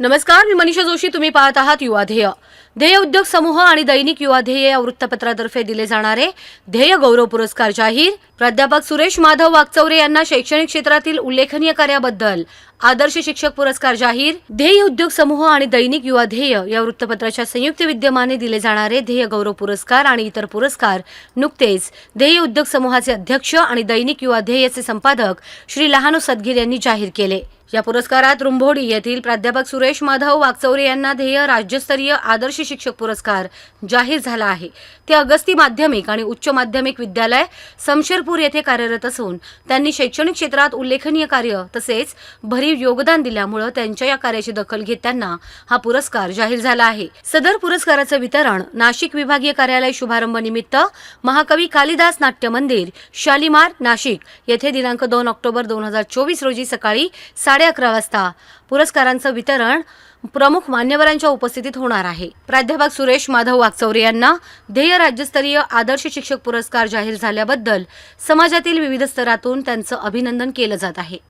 नमस्कार मी मनीषा जोशी. तुम्ही पाहत आहात युवा ध्येय. ध्येय उद्योग समूह आणि दैनिक युवा ध्येय या वृत्तपत्रातर्फे दिले जाणारे ध्येय गौरव पुरस्कार जाहीर. प्राध्यापक सुरेश माधव वागचौरे यांना शैक्षणिक क्षेत्रातील उल्लेखनीय कार्याबद्दल आदर्श शिक्षक पुरस्कार जाहीर. ध्येय उद्योग समूह आणि दैनिक युवा ध्येय या वृत्तपत्राच्या संयुक्त विद्यमाने दिले जाणारे ध्येय गौरव पुरस्कार आणि इतर पुरस्कार नुकतेच ध्येय उद्योग समूहाचे अध्यक्ष आणि दैनिक युवा ध्येयचे संपादक श्री लहानू सदगीर यांनी जाहीर केले. या पुरस्कारात रुंभोडी येथील प्राध्यापक सुरेश माधव वागचौरे यांना ध्येय राज्यस्तरीय आदर्श शिक्षक पुरस्कार जाहीर झाला आहे. ते अगस्ती माध्यमिक आणि उच्च माध्यमिक विद्यालय समशेरपूर येथे कार्यरत असून त्यांनी शैक्षणिक क्षेत्रात उल्लेखनीय कार्य तसेच भरीव योगदान दिल्यामुळं त्यांच्या या कार्याची दखल घेत त्यांना हा पुरस्कार जाहीर झाला आहे. सदर पुरस्काराचं वितरण नाशिक विभागीय कार्यालय शुभारंभ निमित्त महाकवी कालिदास नाट्य मंदिर शालिमार नाशिक येथे दिनांक दोन ऑक्टोबर दोन हजार चोवीस रोजी सकाळी सात साडे अकरा वाजता पुरस्कारांचं वितरण प्रमुख मान्यवरांच्या उपस्थितीत होणार आहे. प्राध्यापक सुरेश माधव वागचौरे यांना ध्येय राज्यस्तरीय आदर्श शिक्षक पुरस्कार जाहीर झाल्याबद्दल समाजातील विविध स्तरातून त्यांचं अभिनंदन केलं जात आहे.